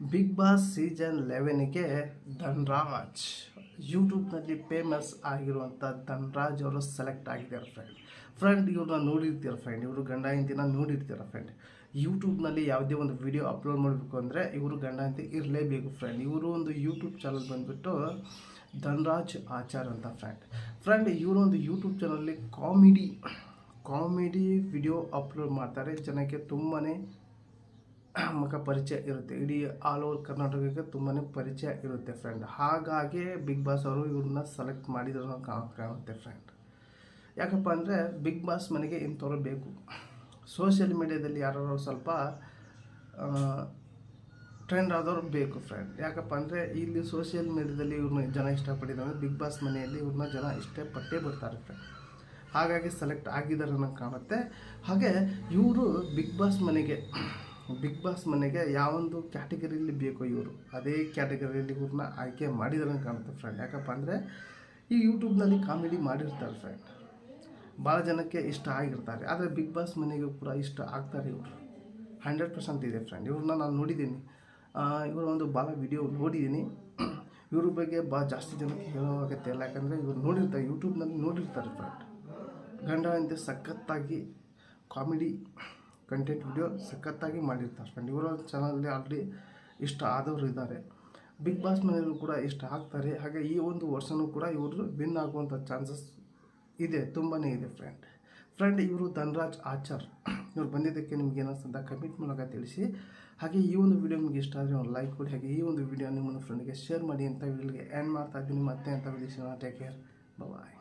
Big boss season ಲೆವೆನ್ಗೆ ಧನ್ರಾಜ್. ಯೂಟ್ಯೂಬ್ನಲ್ಲಿ famous ಆಗಿರುವಂಥ ಧನ್ರಾಜ್ ಅವರು ಸೆಲೆಕ್ಟ್ ಆಗಿದ್ದಾರೆ ಫ್ರೆಂಡ್ ಫ್ರೆಂಡ್ ಇವ್ರನ್ನ ನೋಡಿರ್ತೀರ ಫ್ರೆಂಡ್ ಇವರು ಗಂಡ ಹೆಂಡತಿನ ನೋಡಿರ್ತೀರ ಫ್ರೆಂಡ್ ಯೂಟ್ಯೂಬ್ನಲ್ಲಿ ಯಾವುದೇ ಒಂದು ವಿಡಿಯೋ ಅಪ್ಲೋಡ್ ಮಾಡಬೇಕು ಅಂದರೆ ಇವರು ಗಂಡ ಹೆಂಡತಿ ಇರಲೇಬೇಕು ಫ್ರೆಂಡ್ ಇವರು ಒಂದು ಯೂಟ್ಯೂಬ್ ಚಾನಲ್ ಬಂದುಬಿಟ್ಟು ಧನ್ರಾಜ್ ಆಚಾರ್ ಅಂತ ಫ್ರೆಂಡ್ ಫ್ರೆಂಡ್ ಇವರು ಒಂದು ಯೂಟ್ಯೂಬ್ ಚಾನಲ್ಲಿ ಕಾಮಿಡಿ ಕಾಮಿಡಿ ವಿಡಿಯೋ ಅಪ್ಲೋಡ್ ಮಾಡ್ತಾರೆ. ಜನಕ್ಕೆ ತುಂಬಾ ಮುಖ ಪರಿಚಯ ಇರುತ್ತೆ. ಇಡೀ ಆಲ್ ಓವರ್ ಕರ್ನಾಟಕಕ್ಕೆ ತುಂಬಾ ಪರಿಚಯ ಇರುತ್ತೆ ಫ್ರೆಂಡ್ ಹಾಗಾಗಿ ಬಿಗ್ ಬಾಸ್ ಅವರು ಇವ್ರನ್ನ ಸೆಲೆಕ್ಟ್ ಮಾಡಿದ್ರು ಕಾಣುತ್ತೆ ಫ್ರೆಂಡ್ ಯಾಕಪ್ಪ ಅಂದರೆ ಬಿಗ್ ಬಾಸ್ ಮನೆಗೆ ಇಂಥವ್ರು ಬೇಕು. ಸೋಷಿಯಲ್ ಮೀಡ್ಯಾದಲ್ಲಿ ಯಾರು ಸ್ವಲ್ಪ ಟ್ರೆಂಡ್ ಆದವ್ರು ಬೇಕು ಫ್ರೆಂಡ್ ಯಾಕಪ್ಪ ಅಂದರೆ ಇಲ್ಲಿ ಸೋಷಿಯಲ್ ಮೀಡ್ಯಾದಲ್ಲಿ ಇವ್ರನ್ನ ಜನ ಇಷ್ಟಪಟ್ಟಿದ್ದಾರೆ ಬಿಗ್ ಬಾಸ್ ಮನೆಯಲ್ಲಿ ಇವ್ರನ್ನ ಜನ ಇಷ್ಟಪಟ್ಟೇ ಬರ್ತಾರೆ ಫ್ರೆಂಡ್ ಹಾಗಾಗಿ ಸೆಲೆಕ್ಟ್ ಆಗಿದ್ದಾರೆ ಅನ್ನೋ ಕಾಣುತ್ತೆ. ಹಾಗೆ ಇವರು ಬಿಗ್ ಬಾಸ್ ಮನೆಗೆ ಬಿಗ್ ಬಾಸ್ ಮನೆಗೆ ಯಾವೊಂದು ಕ್ಯಾಟಗರಿಯಲ್ಲಿ ಬೇಕೋ ಇವರು, ಅದೇ ಕ್ಯಾಟಗರಿಯಲ್ಲಿ ಇವ್ರನ್ನ ಆಯ್ಕೆ ಮಾಡಿದ್ದಾರೆ ಅಂತ ಕಾಣುತ್ತೆ ಫ್ರೆಂಡ್ ಯಾಕಪ್ಪ ಅಂದರೆ ಈ ಯೂಟ್ಯೂಬ್ನಲ್ಲಿ ಕಾಮಿಡಿ ಮಾಡಿರ್ತಾರೆ ಫ್ರೆಂಡ್ ಭಾಳ ಜನಕ್ಕೆ ಇಷ್ಟ ಆಗಿರ್ತಾರೆ, ಆದರೆ ಬಿಗ್ ಬಾಸ್ ಮನೆಗೂ ಕೂಡ ಇಷ್ಟ ಆಗ್ತಾರೆ ಇವರು. ಹಂಡ್ರೆಡ್ ಪರ್ಸೆಂಟ್ ಇದೆ ಫ್ರೆಂಡ್ ಇವ್ರನ್ನ ನಾನು ನೋಡಿದ್ದೀನಿ. ಇವರ ಒಂದು ಭಾಳ ವಿಡಿಯೋ ನೋಡಿದ್ದೀನಿ. ಇವ್ರ ಬಗ್ಗೆ ಭಾಳ ಜಾಸ್ತಿ ಜನಕ್ಕೆ ಹೇಳೋವಾಗತ್ತೆ ಇಲ್ಲ, ಯಾಕಂದರೆ ಇವ್ರು ನೋಡಿರ್ತಾರೆ ಯೂಟ್ಯೂಬ್ನಲ್ಲಿ ನೋಡಿರ್ತಾರೆ ಫ್ರೆಂಡ್ ಗಂಡ ಅಂತ ಸಖತ್ತಾಗಿ ಕಾಮಿಡಿ ಕಂಟೆಂಟ್ ವಿಡಿಯೋ ಸಖತ್ತಾಗಿ ಮಾಡಿರ್ತಾರೆ ಫ್ರೆಂಡ್ ಇವರ ಚಾನಲಲ್ಲಿ ಆಲ್ರೆಡಿ ಇಷ್ಟ ಆದವರು ಇದ್ದಾರೆ ಬಿಗ್ ಬಾಸ್ ಮನೆಯಲ್ಲೂ ಕೂಡ ಇಷ್ಟ ಆಗ್ತಾರೆ. ಹಾಗೆ ಈ ಒಂದು ವರ್ಷನೂ ಕೂಡ ಇವರು ವಿನ್ ಆಗುವಂಥ ಚಾನ್ಸಸ್ ಇದೆ. ತುಂಬಾ ಇದೆ ಫ್ರೆಂಡ್ ಫ್ರೆಂಡ್ ಇವರು ಧನ್ರಾಜ್ ಆಚಾರ್. ಇವ್ರು ಬಂದಿದ್ದಕ್ಕೆ ನಿಮ್ಗೆ ಏನಿಸ್ತಂತ ಕಮೆಂಟ್ ಮೂಲಕ ತಿಳಿಸಿ. ಹಾಗೆ ಈ ಒಂದು ವಿಡಿಯೋ ನಿಮಗೆ ಇಷ್ಟ ಆದರೆ ಒಂದು ಲೈಕ್ ಕೊಡಿ. ಹಾಗೆ ಈ ಒಂದು ವಿಡಿಯೋ ನಿಮ್ಮನ್ನು ಫ್ರೆಂಡ್ಗೆ ಶೇರ್ ಮಾಡಿ ಅಂತ ವಿಡಿಯೋಗೆ ಆ್ಯಂಡ್ ಮಾಡ್ತಾ ಇದ್ದೀನಿ. ಮತ್ತೆ ಅಂತ ವಿಡಿಯೋ ಟೇಕ್ ಕೇರ್ ಬಾಯ್